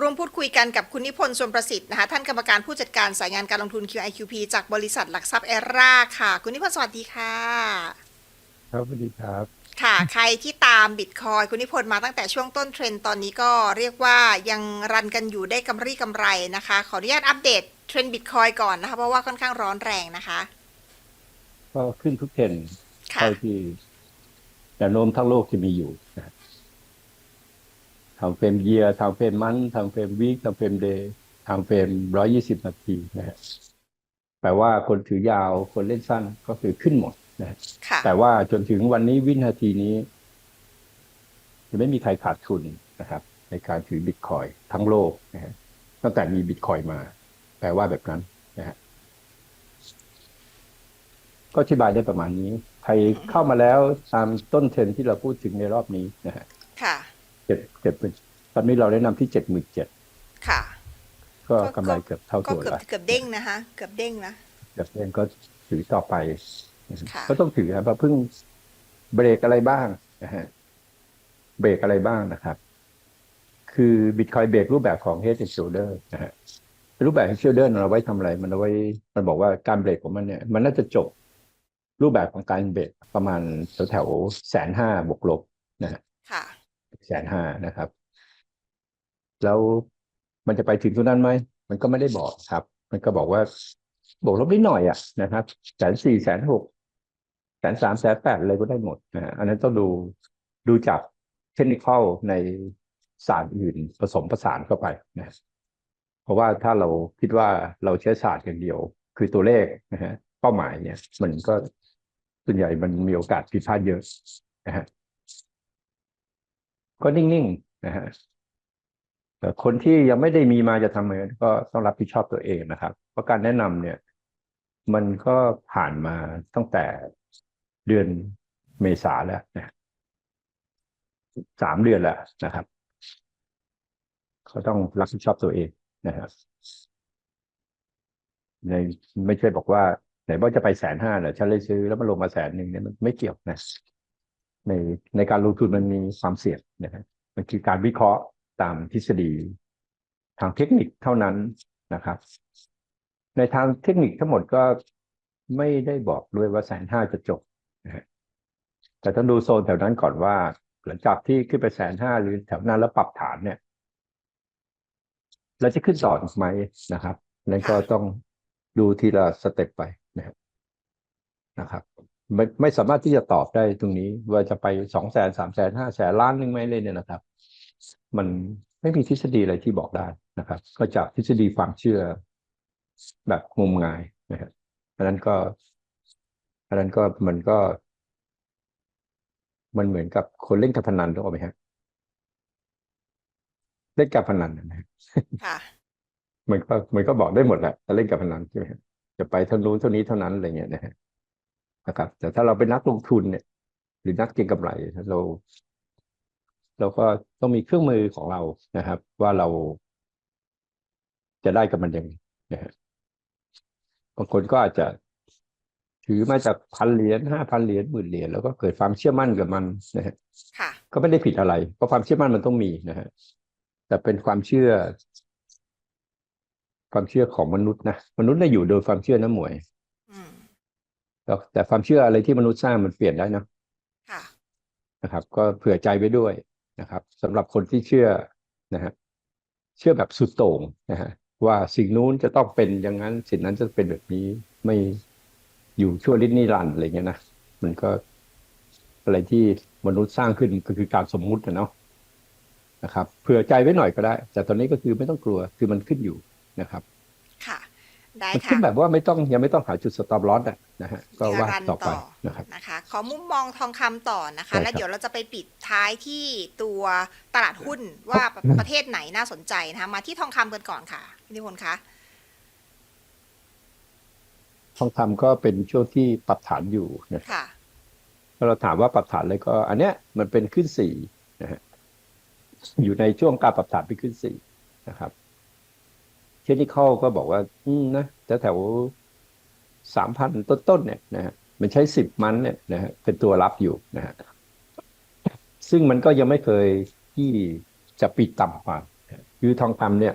ร่วมพูดคุยกันกับคุณนิพนธ์ส่วนประสิทธิ์นะคะท่านกรรมการผู้จัดการสายงานการลงทุน QIQP จากบริษัทหลักทรัพย์เอร่าค่ะ คุณนิพนธ์สวัสดีค่ะ ครับสวัสดีครับ ค่ะ ใครที่ตามบิตคอยคุณนิพนธ์มาตั้งแต่ช่วงต้นเทรนด์ตอนนี้ก็เรียกว่ายังรันกันอยู่ได้กำไรกำไรนะคะ ขออนุญาตอัปเดตเทรนด์บิตคอยก่อนนะคะเพราะว่าค่อนข้างร้อนแรงนะคะ ก็ขึ้นทุกเทรนด์ค่ะเท่าที่แนวโน้มทั้งโลกที่มีอยู่นะ ทางเฟรมเยียทางเฟรมมันทางเฟรมวีคทางเฟรมเดย์ทางเฟรมร้อยี่สิบนาทีนะฮะแปลว่าคนถือยาวคนเล่นสั้นก็คือขึ้นหมดนะฮะค่ะแต่ว่าจนถึงวันนี้วินาทีนี้ยังไม่มีใครขาดทุนนะครับ ในการถือบิตคอยทั้งโลกนะฮะตั้งแต่มีบิตคอยมาแปลว่าแบบนั้นนะฮะก็อธิบายได้ประมาณนี้ ใครเข้ามาแล้วตามต้นเทรนด์ที่เราพูดถึงในรอบนี้นะฮะค่ะ เจ็ดเจ็ดตอนนี้เราแนะนำที่เจ็ดหมื่นเจ็ดค่ะ ก็ก็กำไรเกือบเท่าก็ตัวเกือบแล้วเกือบเด้งนะคะเกือบเด้งนะแบบนี้ก็ถือต่อไปนะฮะค่ะก็ต้องถือครับเพราะเพิ่งเบรกอะไรบ้างนะฮะเบรกอะไรบ้างนะครับ คือบิตคอยเบรกรูปแบบของ Head and Shoulder นะฮะรูปแบบ Head and Shoulder เราไว้ทำอะไร มันเอาไว้มันบอกว่าการเบรกของมันเนี่ย มันน่าจะจบรูปแบบของการเบรกประมาณแถวแถวแสนห้าบวกลบนะฮะค่ะ แสนห้านะครับ แล้วมันจะไปถึงตรงนั้นไหม มันก็ไม่ได้บอกครับ มันก็บอกว่าบวกลบนิดหน่อยอะนะครับแสนสี่แสนหกแสนสามแสนแปดอะไรก็ได้หมดนะอันนั้นต้องดูดูจากเทคนิคในศาสตร์อื่นผสมผสานเข้าไปนะเพราะว่าถ้าเราคิดว่าเราใช้ศาสตร์อย่างเดียว คือตัวเลขนะฮะเป้าหมายเนี่ย มันก็ส่วนใหญ่มันมีโอกาสผิดพลาดเยอะนะฮะ ก็นิ่งๆนะฮะแต่คนที่ยังไม่ได้มีมาจะทำเงินก็ต้องรับผิดชอบตัวเองนะครับ เพราะการแนะนำเนี่ย มันก็ผ่านมาตั้งแต่เดือนเมษาแล้วนะสามเดือนแล้วนะครับเขาต้องรับผิดชอบตัวเองนะครับในไม่ใช่บอกว่าไหนว่าจะไปแสนห้าเหรอฉันเลยซื้อแล้วมันลงมาแสนหนึ่งเนี่ยมันไม่เกี่ยวนะ ในในการลงทุนมันมีความเสี่ยงนะครับมันคือการวิเคราะห์ตามทฤษฎี ทางเทคนิคเท่านั้นนะครับ ในทางเทคนิคทั้งหมดก็ไม่ได้บอกด้วยว่าแสนห้าจะจบนะแต่ต้องดูโซนแถวนั้นก่อนว่า หลังจากที่ขึ้นไปแสนห้าหรือแถวนั้นแล้วปรับฐานเนี่ยเราจะขึ้นต่อไหมนะครับ นั่นก็ต้องดูทีละสเต็ปไปนะครับนะครับ ไม่ไม่สามารถที่จะตอบได้ตรงนี้ ว่าจะไปสองแสนสามแสนห้าแสนล้านหนึ่งไหมเลยเนี่ยนะครับ มันไม่มีทฤษฎีอะไรที่บอกได้นะครับ ก็จากทฤษฎีความเชื่อแบบงมงายนะครับอันนั้นก็อันนั้นก็มันก็ มันเหมือนกับคนเล่นการพนันถูกไหมครับเล่นการพนันนะฮะค่ะมันก็มันก็บอกได้หมดแหละถ้าเล่นการพนันใช่ไหมครับจะไปเท่านู้นเท่านี้เท่านั้นอะไรเงี้ยนะฮะ นะครับ แต่ถ้าเราเป็นนักลงทุนเนี่ย หรือนักเก็งกำไรเรา เราก็ต้องมีเครื่องมือของเรานะครับ ว่าเรา จะได้กับมันยังไงนะฮะบางคนก็อาจจะถือมาจากพันเหรียญห้าพันเหรียญหมื่นเหรียญแล้วก็เกิดความเชื่อมั่นกับมันนะฮะค่ะก็ไม่ได้ผิดอะไร เพราะความเชื่อมั่นมันต้องมีนะฮะแต่เป็นความเชื่อ ความเชื่อของมนุษย์นะมนุษย์เนี่ยอยู่โดยความเชื่อนะหมวยอืม แล้วแต่ความเชื่ออะไรที่มนุษย์สร้างมันเปลี่ยนได้นะค่ะนะครับ ก็เผื่อใจไว้ด้วยนะครับสำหรับคนที่เชื่อนะฮะเชื่อแบบสุดโต่งนะฮะว่าสิ่งนู้นจะต้องเป็นอย่างนั้น สิ่งนั้นจะเป็นแบบนี้ไม่อยู่ชั่วลิดนิรันดร์อะไรเงี้ยนะมันก็อะไรที่มนุษย์สร้างขึ้นก็คือการสมมุตินะเนาะนะครับเผื่อใจไว้หน่อยก็ได้ แต่ตอนนี้ก็คือไม่ต้องกลัวคือมันขึ้นอยู่นะครับค่ะ ได้มันค่ะขึ้นแบบว่าไม่ต้องยังไม่ต้องหาจุดสต็อปลอสอะนะฮะก็ว่ารันต่อไปนะครับนะคะขอมุมมองทองคำต่อนะคะใช่ครับแล้วเดี๋ยวเราจะไปปิดท้ายที่ตัวตลาดหุ้นว่าประเทศไหนน่าสนใจนะคะมาที่ทองคำกันก่อนค่ะพี่นิพนธ์คะทองคำก็เป็นช่วงที่ปรับฐานอยู่นะค่ะถ้าเราถามว่าปรับฐานเลยก็ อันเนี้ยมันเป็นขึ้นสี่นะฮะอยู่ในช่วงการปรับฐานไปขึ้นสี่นะครับ เทคนิคอลก็บอกว่า อืมนะแถวแถวสามพันต้นๆเนี่ยนะฮะมันใช้สิบมันเนี่ยนะฮะเป็นตัวรับอยู่นะฮะซึ่งมันก็ยังไม่เคยที่จะปิดต่ำกว่าคือทองคำเนี่ย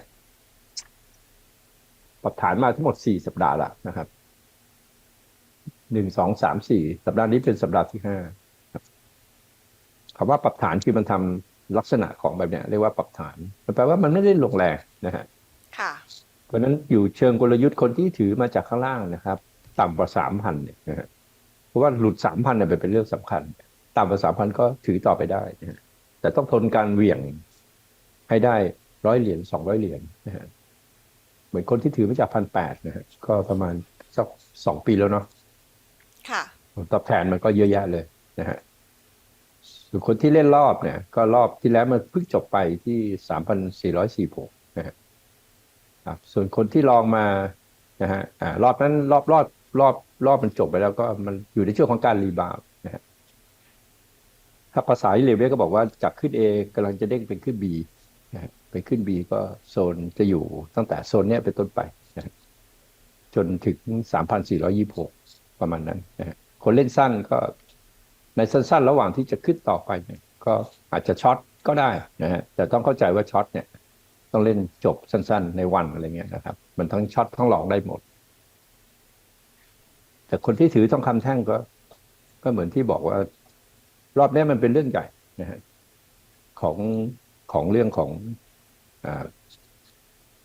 ปรับฐานมาทั้งหมดสี่สัปดาห์ละนะครับหนึ่งสองสามสี่สัปดาห์นี้เป็นสัปดาห์ที่ห้าคำว่าปรับฐานคือมันทำลักษณะของแบบเนี้ยเรียกว่าปรับฐานมันแปลว่ามันไม่ได้ลงแรงนะฮะค่ะ เพราะฉะนั้นอยู่เชิงกลยุทธ์คนที่ถือมาจากข้างล่างนะครับ ต่ำกว่าสามพันเนี่ยนะฮะเพราะว่าหลุดสามพันเนี่ยเป็นเรื่องสำคัญ ต่ำกว่าสามพันก็ถือต่อไปได้นะฮะแต่ต้องทนการเหวี่ยงให้ได้ร้อยเหรียญสองร้อยเหรียญนะฮะเหมือนคนที่ถือมาจากพันแปดนะฮะก็ประมาณสักสองปีแล้วเนาะค่ะผลตอบแทนมันก็เยอะแยะเลยนะฮะส่วนคนที่เล่นรอบเนี่ย ก็รอบที่แล้วมันเพิ่งจบไปที่สามพันสี่ร้อยสี่หกนะฮะ ครับส่วนคนที่ลองมานะฮะอ่ารอบนั้นรอบรอบรอบรอบมันจบไปแล้วก็มันอยู่ในช่วงของการรีบาวนะฮะถ้าภาษาอิเลเวก็บอกว่าจากขึ้น A กำลังจะเด้งเป็นขึ้น B นะไปขึ้น B ก็โซนจะอยู่ตั้งแต่โซนเนี้ยเป็นต้นไปนะจนถึงสามพันสี่ร้อยี่หกประมาณนั้นนะฮะคนเล่นสั้นก็ในสั้นๆ ระหว่างที่จะขึ้นต่อไปเนี่ยก็อาจจะช็อตก็ได้นะฮะแต่ต้องเข้าใจว่าช็อตเนี่ย ต้องเล่นจบสั้น ๆ ในวันอะไรเงี้ยนะครับ มันทั้งช็อตทั้งหลอกได้หมด แต่คนที่ถือทองคำแท่งก็ ก็เหมือนที่บอกว่า รอบนี้มันเป็นเรื่องใหญ่นะฮะของของเรื่องของ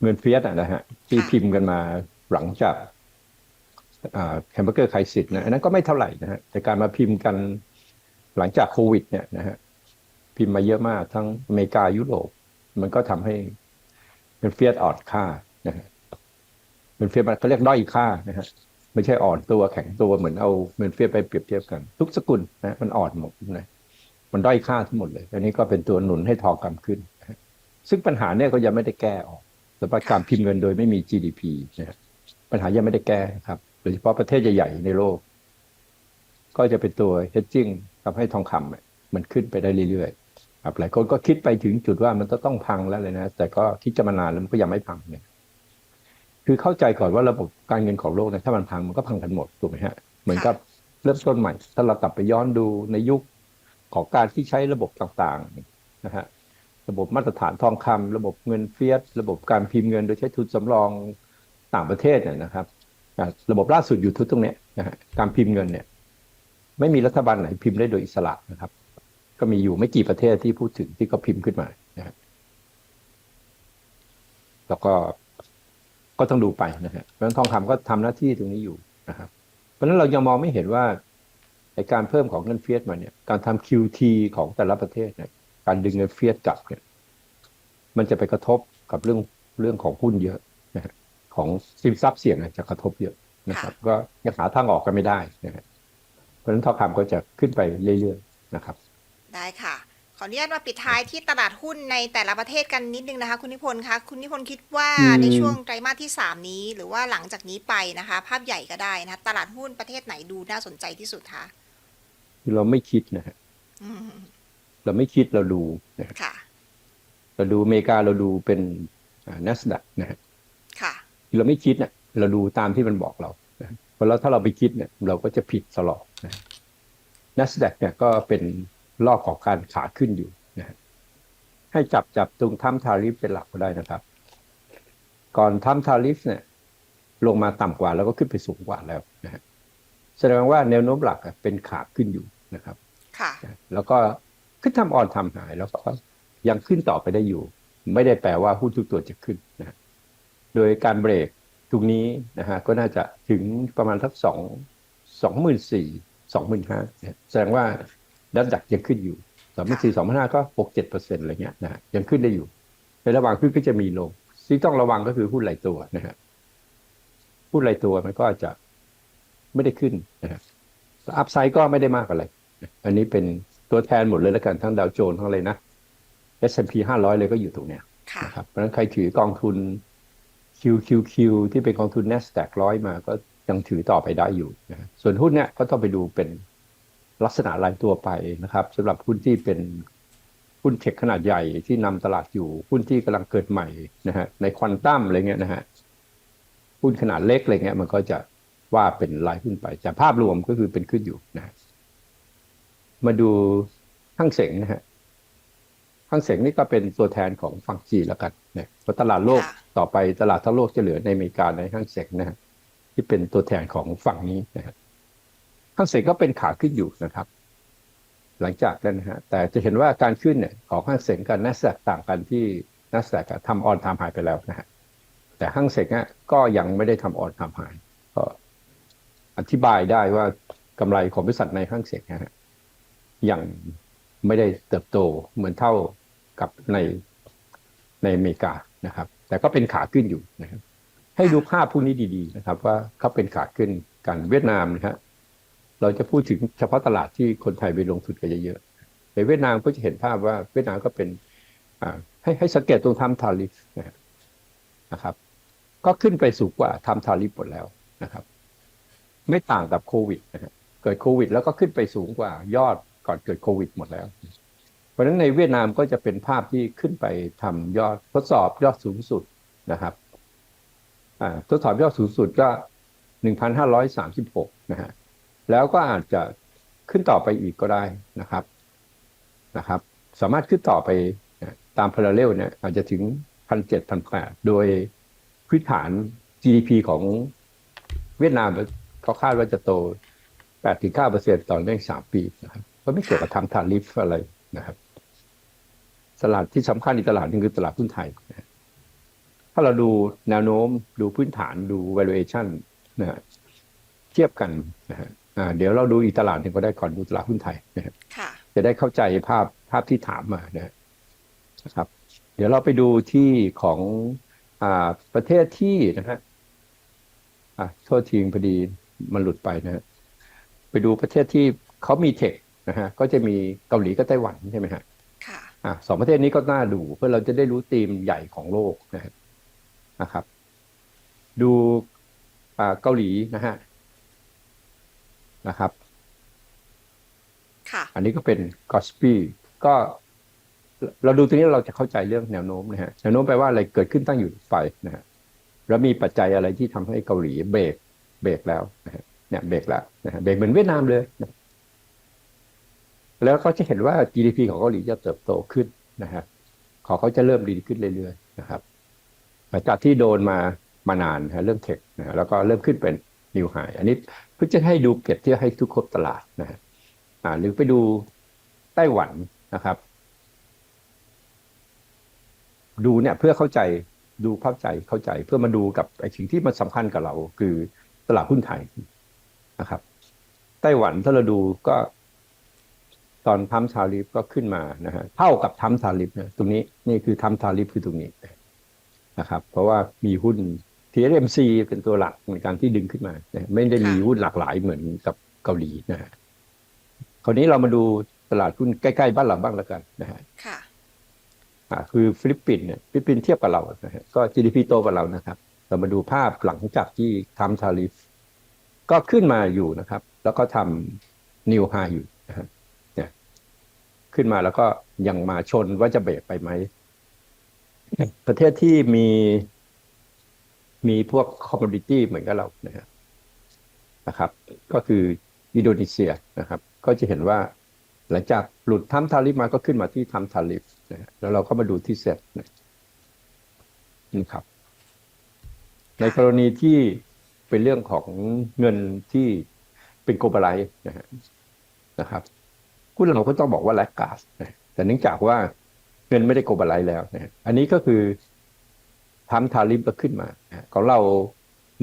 เงินเฟียสอะนะฮะที่พิมพ์กันมาหลังจากแฮมเบอร์เกอร์ไคสิสนะอันนั้นก็ไม่เท่าไหร่นะฮะแต่การมาพิมพ์กันหลังจากโควิด เนี่ยนะฮะพิมพ์มาเยอะมากทั้งอเมริกายุโรปมันก็ทำให้ เงินเฟียสอ่อนค่านะฮะเงินเฟียสมันเขาเรียกด้อยค่านะฮะไม่ใช่อ่อนตัวแข็งตัวเหมือนเอาเงินเฟียสไปเปรียบเทียบกัน ทุกสกุลนะมันอ่อนหมดนะมันด้อยค่าทั้งหมดเลยอันนี้ก็เป็นตัวหนุนให้ทองคำขึ้นนะซึ่งปัญหาเนี่ยก็ยังไม่ได้แก้ออกสำหรับการพิมพ์เงินโดยไม่มี GDP นะฮะปัญหายังไม่ได้แก้ครับโดยเฉพาะประเทศใหญ่ๆในโลก ก็จะเป็นตัว hedging ทำให้ทองคำมันขึ้นไปได้เรื่อยๆ ครับหลายคนก็คิดไปถึงจุดว่ามันจะต้องพังแล้วเลยนะ แต่ก็คิดจะมานานแล้วมันก็ยังไม่พังเนี่ยคือเข้าใจก่อนว่าระบบการเงินของโลกเนี่ยถ้ามันพังมันก็พังกันหมดถูกไหมฮะเหมือนกับเริ่มต้นใหม่ ถ้าเรากลับไปย้อนดูในยุคของการที่ใช้ระบบต่างๆนะฮะระบบมาตรฐานทองคำระบบเงินเฟียสระบบการพิมพ์เงินโดยใช้ทุนสำรองต่างประเทศเนี่ยนะครับอ่าระบบล่าสุดอยู่ทุกตรงเนี้ยนะฮะการพิมพ์เงินเนี่ย ไม่มีรัฐบาลไหนพิมพ์ได้โดยอิสระนะครับ ก็มีอยู่ไม่กี่ประเทศที่พูดถึงที่เขาพิมพ์ขึ้นมานะฮะแล้วก็ก็ต้องดูไปนะฮะเพราะฉะนั้นทองคำก็ทำหน้าที่ตรงนี้อยู่นะครับ เพราะฉะนั้นเรายังมองไม่เห็นว่าในการเพิ่มของเงินเฟียสมาเนี่ย การทำ QT ของแต่ละประเทศเนี่ย การดึงเงินเฟียสกลับเนี่ย มันจะไปกระทบกับเรื่องเรื่องของหุ้นเยอะนะฮะของสินทรัพย์เสี่ยงจะกระทบเยอะนะครับ ก็ยังหาทางออกกันไม่ได้นะฮะเพราะฉะนั้นทองคำก็จะขึ้นไปเรื่อยๆนะครับ ได้ค่ะ ขออนุญาตมาปิดท้ายที่ตลาดหุ้นในแต่ละประเทศกันนิดนึงนะคะ คุณนิพนธ์คะคุณนิพนธ์คิดว่าอืมในช่วงไตรมาสที่ 3 นี้ หรือว่าหลังจากนี้ไปนะคะ ภาพใหญ่ก็ได้นะคะตลาดหุ้นประเทศไหนดูน่าสนใจที่สุดคะคือเราไม่คิดนะฮะอืมเราไม่คิดเราดูนะฮะค่ะ เราดูอเมริกาเราดูเป็นนัสดักนะฮะค่ะคือเราไม่คิดเนี่ยเราดูตามที่มันบอกเรานะเพราะแล้วถ้าเราไปคิดเนี่ย เราก็จะผิดตลอดนะนัสดักเนี่ยก็เป็น ลอกของการขาขึ้นอยู่นะฮะให้จับจับตรงทั้มทาริฟเป็นหลักก็ได้นะครับ ก่อนทั้มทาริฟเนี่ย ลงมาต่ำกว่าแล้วก็ขึ้นไปสูงกว่าแล้วนะฮะแสดงว่าแนวโน้มหลักอะเป็นขาขึ้นอยู่นะครับ ค่ะ แล้วก็ขึ้นทำออนทำหายแล้วก็ยังขึ้นต่อไปได้อยู่ ไม่ได้แปลว่าหุ้นทุกตัวจะขึ้นนะฮะโดยการเบรกตรงนี้นะฮะก็น่าจะถึงประมาณทักสองสองหมื่นสี่สองหมื่นห้าแสดงว่า ดัชดักยังขึ้นอยู่สองหมื่นสี่สองหมื่นห้าก็หกเจ็ดเปอร์เซ็นต์อะไรเงี้ยนะฮะยังขึ้นได้อยู่ ในระหว่างขึ้นก็จะมีลงที่ต้องระวังก็คือหุ้นไหลตัวนะฮะหุ้นไหลตัวมันก็อาจจะไม่ได้ขึ้นนะฮะอัพไซด์ก็ไม่ได้มากอะไร อันนี้เป็นตัวแทนหมดเลยแล้วกันทั้งดาวโจนส์ทั้งอะไรนะ S&P 500เลยก็อยู่ตรงเนี้ยค่ะนะครับเพราะฉะนั้นใครถือกองทุน QQQ ที่เป็นกองทุน NASDAQ ร้อยมาก็ยังถือต่อไปได้อยู่นะส่วนหุ้นเนี่ยก็ต้องไปดูเป็น ลักษณะรายตัวไปนะครับสำหรับหุ้นที่เป็นหุ้นเทคขนาดใหญ่ที่นำตลาดอยู่หุ้นที่กำลังเกิดใหม่นะฮะในควอนตัมอะไรเงี้ยนะฮะหุ้นขนาดเล็กอะไรเงี้ยมันก็จะว่าเป็นรายหุ้นไปแต่ภาพรวมก็คือเป็นขึ้นอยู่นะฮะมาดูห้างเสงนะฮะห้างเสงนี่ก็เป็นตัวแทนของฝั่งจีนแล้วกันนะเพราะตลาดโลกค่ะต่อไปตลาดทั้งโลกจะเหลือในอเมริกาในห้างเสงนะฮะที่เป็นตัวแทนของฝั่งนี้นะครับ ห้างเสงก็เป็นขาขึ้นอยู่นะครับ หลังจากนั้นนะฮะแต่จะเห็นว่าการขึ้นเนี่ยของห้างเสงกับนัสแสกต่างกันที่นัสแสกทำออนทำหายไปแล้วนะฮะแต่ห้างเสงอะก็ยังไม่ได้ทำออนทำหายก็อธิบายได้ว่ากำไรของบริษัทในห้างเสงนะฮะยังไม่ได้เติบโตเหมือนเท่ากับในในอเมริกานะครับ แต่ก็เป็นขาขึ้นอยู่นะครับ ให้ดูภาพพวกนี้ดี ๆ นะครับ ว่าเขาเป็นขาขึ้นกันเวียดนามนะฮะ เราจะพูดถึงเฉพาะตลาดที่คนไทยไปลงทุนกันเยอะๆในเวียดนามก็จะเห็นภาพว่าเวียดนามก็เป็นให้ให้สังเกตตรงทำทาริฟนะครับ ก็ขึ้นไปสูงกว่าทำทาริฟหมดแล้วนะครับ ไม่ต่างกับโควิดนะฮะเกิดโควิด แล้วก็ขึ้นไปสูงกว่ายอดก่อนเกิดโควิดหมดแล้ว เพราะฉะนั้นในเวียดนามก็จะเป็นภาพที่ขึ้นไปทำยอดทดสอบยอดสูงสุดนะครับทดสอบยอดสูงสุดก็หนึ่งพันห้าร้อยสามสิบหกนะฮะ แล้วก็อาจจะขึ้นต่อไปอีกก็ได้นะครับนะครับ สามารถขึ้นต่อไปตามพาราเรลเนี่ยอาจจะถึงพันเจ็ดพันแปดโดยพื้นฐาน GDP ของเวียดนามเขาคาดว่าจะโต8-9%ถึงเก้าเปอร์เซ็นต่อเนื่อง3ปีนะครับก็ไม่เกี่ยวกับทางทาริฟอะไรนะครับตลาดที่สำคัญอีกตลาดนึงคือตลาดหุ้นไทย ถ้าเราดูแนวโน้มดูพื้นฐานดู valuation นะฮะเทียบกันนะฮะ เดี๋ยวเราดูอีกตลาดหนึ่งก็ได้ก่อนดูตลาดหุ้นไทยนะครับค่ะจะได้เข้าใจภาพภาพที่ถามมานะฮะนะครับ เดี๋ยวเราไปดูที่ของอ่าประเทศที่นะฮะอะโทษทีพอดีมันหลุดไปนะฮะไปดูประเทศที่เขามีเทคนะฮะก็จะมีเกาหลีกับไต้หวันใช่ไหมฮะค่ะอะสองประเทศนี้ก็น่าดูเพื่อเราจะได้รู้ธีมใหญ่ของโลกนะฮะนะครับ ดูอ่าเกาหลีนะฮะ นะครับ ค่ะ อันนี้ก็เป็นกอสปีก็เราดูตรงนี้เราจะเข้าใจเรื่องแนวโน้มนะฮะแนวโน้มแปลว่าอะไรเกิดขึ้นตั้งอยู่ไปนะฮะแล้วมีปัจจัยอะไรที่ทำให้เกาหลีเบรกเบรกแล้วนะฮะเนี่ยเบรกแล้วนะฮะเบรกเหมือนเวียดนามเลยนะแล้วก็จะเห็นว่า GDP ของเกาหลีจะเติบโตขึ้นนะฮะของเขาจะเริ่มดีขึ้นเรื่อยๆนะครับหลังจากที่โดนมามานานนะฮะเรื่องเทคนะฮะแล้วก็เริ่มขึ้นเป็นนิวไฮอันนี้ เพื่อจะให้ดูเปรียบเทียบให้ทุกคนตลาดนะฮะหรือไปดูไต้หวันนะครับ ดูเนี่ยเพื่อเข้าใจดูเข้าใจเข้าใจเพื่อมาดูกับไอ้สิ่งที่มันสำคัญกับเรา คือตลาดหุ้นไทยนะครับ ไต้หวันถ้าเราดูก็ ตอนทำทาริฟก็ขึ้นมานะฮะเท่ากับทำทาริฟนะตรงนี้นี่คือทำทาริฟคือตรงนี้นะครับ เพราะว่ามีหุ้น TSMC เป็นตัวหลักในการที่ดึงขึ้นมานะไม่ได้มีหุ้นหลากหลายเหมือนกับเกาหลีนะฮะคราวนี้เรามาดูตลาดหุ้นใกล้ๆบ้านเราบ้างแล้วกันนะฮะค่ะอ่าคือฟิลิปปินส์เนี่ยฟิลิปปินส์เทียบกับเรานะฮะก็ GDP โตกว่าเรานะครับ เรามาดูภาพหลังจากที่ทำทาริฟก็ขึ้นมาอยู่นะครับ แล้วก็ทำนิวไฮอยู่นะฮะเนี่ยขึ้นมาแล้วก็ยังมาชนว่าจะเบรกไปไหมประเทศที่มี มีพวกคอมมดิตี้เหมือนกับเรานะฮะนะครับ ก็คืออินโดนีเซียนะครับ ก็จะเห็นว่าหลังจากหลุดทำทาริฟมาก็ขึ้นมาที่ทำทาริฟนะแล้วเราก็มาดูที่เซ็ตนะครับ ในกรณีที่เป็นเรื่องของเงินที่เป็นโกลบอลไลนะฮะนะครับหุ้นเราก็ต้องบอกว่าแลกกาสนะแต่เนื่องจากว่าเงินไม่ได้โกลบอลไลแล้วนะฮะอันนี้ก็คือ ทำทาริฟก็ขึ้นมาของเรา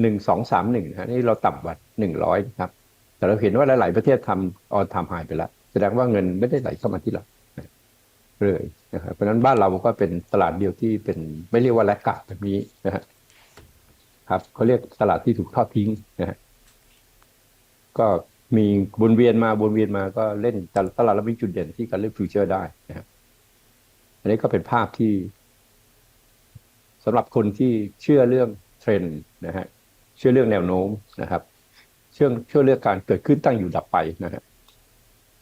หนึ่งสองสามหนึ่งนะนี่เราต่ำกว่าหนึ่งร้อยครับ แต่เราเห็นว่าหลาย ๆ ประเทศทำออนทำหายไปแล้วแสดงว่าเงินไม่ได้ไหลเข้ามาที่เราเลยนะครับเพราะฉะนั้นบ้านเราก็เป็นตลาดเดียวที่เป็นไม่เรียกว่าแลกกาดแบบนี้นะฮะครับเขาเรียกตลาดที่ถูกทอดทิ้งนะฮะก็มีวนเวียนมาวนเวียนมาก็เล่นตลาดเรามีจุดเด่นที่การเล่นฟิวเจอร์ได้นะครับอันนี้ก็เป็นภาพที่ สำหรับคนที่เชื่อเรื่องเทรนด์นะฮะเชื่อเรื่องแนวโน้มนะครับ เชื่อเชื่อเรื่องการเกิดขึ้นตั้งอยู่ดับไปนะฮะ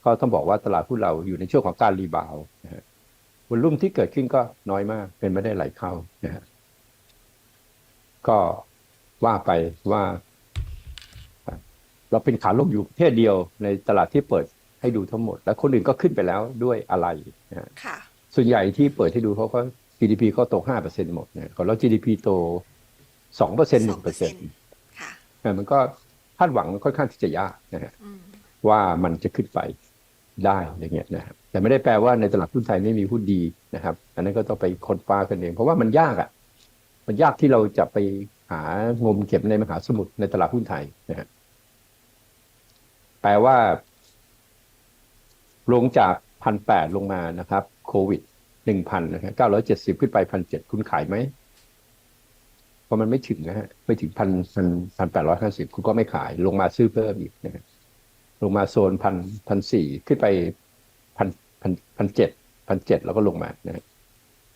ก็ต้องบอกว่าตลาดหุ้นเราอยู่ในช่วงของการรีบาวด์นะฮะวอลลุ่มที่เกิดขึ้นก็น้อยมากเป็นไม่ได้ไหลเข้านะฮะก็ว่าไปว่า เราเป็นขาลงอยู่ประเทศเดียวในตลาดที่เปิดให้ดูทั้งหมด และคนอื่นก็ขึ้นไปแล้วด้วยอะไรนะฮะค่ะส่วนใหญ่ที่เปิดให้ดูเขาก็ GDP ก็โตห้าเปอร์เซ็นหมดนะของเรา GDP โตสองเปอร์เซ็นหนึ่งเปอร์เซ็นต์ค่ะมันก็คาดหวังค่อนข้างที่จะยากนะฮะอืมว่ามันจะขึ้นไปได้อย่างเงี้ยนะครับแต่ไม่ได้แปลว่าในตลาดหุ้นไทยไม่มีหุ้นดีนะครับ อันนั้นก็ต้องไปค้นฟ้ากันเอง เพราะว่ามันยากอะ มันยากที่เราจะไปหางมเข็มในมหาสมุทรในตลาดหุ้นไทยนะฮะแปลว่า ลงจากพันแปดลงมานะครับ โควิด หนึ่งพันนะครับเก้าร้อยเจ็ดสิบขึ้นไปพันเจ็ดคุณขายไหมเพราะมันไม่ถึงนะฮะไม่ถึงพันพันพันแปดร้อยห้าสิบคุณก็ไม่ขาย ลงมาซื้อเพิ่มอีกนะฮะลงมาโซนพันพันสี่ขึ้นไปพันพันพันเจ็ดพันเจ็ดแล้วก็ลงมานะฮะ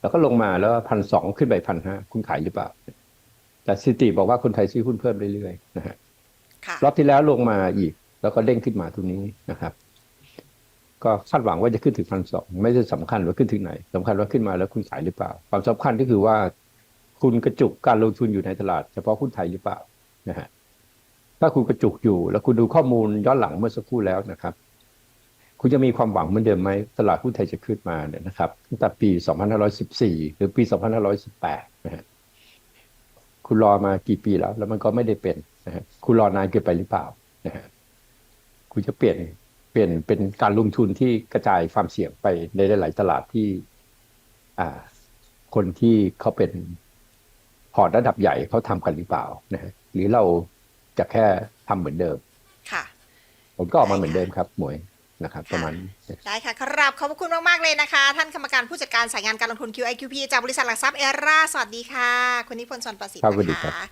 แล้วก็ลงมาแล้วพันสองขึ้นไปพันห้าคุณขายหรือเปล่า แต่สถิติบอกว่าคนไทยซื้อหุ้นเพิ่มเรื่อยๆนะฮะค่ะรอบที่แล้วลงมาอีก แล้วก็เด้งขึ้นมาตรงนี้นะครับ ก็คาดหวังว่าจะขึ้นถึงพันสองไม่ได้สำคัญว่าขึ้นถึงไหนสำคัญว่าขึ้นมาแล้วคุณขายหรือเปล่า ความสำคัญก็คือว่า คุณกระจุกการลงทุนอยู่ในตลาด เฉพาะหุ้นไทยหรือเปล่านะฮะถ้าคุณกระจุกอยู่ แล้วคุณดูข้อมูลย้อนหลังเมื่อสักครู่แล้วนะครับ คุณจะมีความหวังเหมือนเดิมไหมตลาดหุ้นไทยจะขึ้นมาเนี่ยนะครับตั้งแต่ปี 2514 หรือปี 2518นะฮะคุณรอมากี่ปีแล้ว แล้วมันก็ไม่ได้เป็นนะฮะคุณรอนานเกินไปหรือเปล่านะฮะคุณจะเปลี่ยน ปลี่ยนเป็นการลงทุนที่กระจายความเสี่ยงไปในหลาย ๆ ตลาดที่อ่าคนที่เขาเป็นพอร์ตระดับใหญ่เขาทำกันหรือเปล่านะฮะหรือเราจะแค่ทำเหมือนเดิม ค่ะ ผมก็ออกมาเหมือนเดิมครับ หมวยนะครับประมาณนี้ได้ค่ะครับขอบพระคุณมาก ๆ เลยนะคะ ท่านกรรมการผู้จัดการสายงานการลงทุน QIQP จากบริษัทหลักทรัพย์เอราสวัสดีค่ะ คุณนิพนธ์สอนประสิทธิ์ครับสวัสดีนะครัคะบ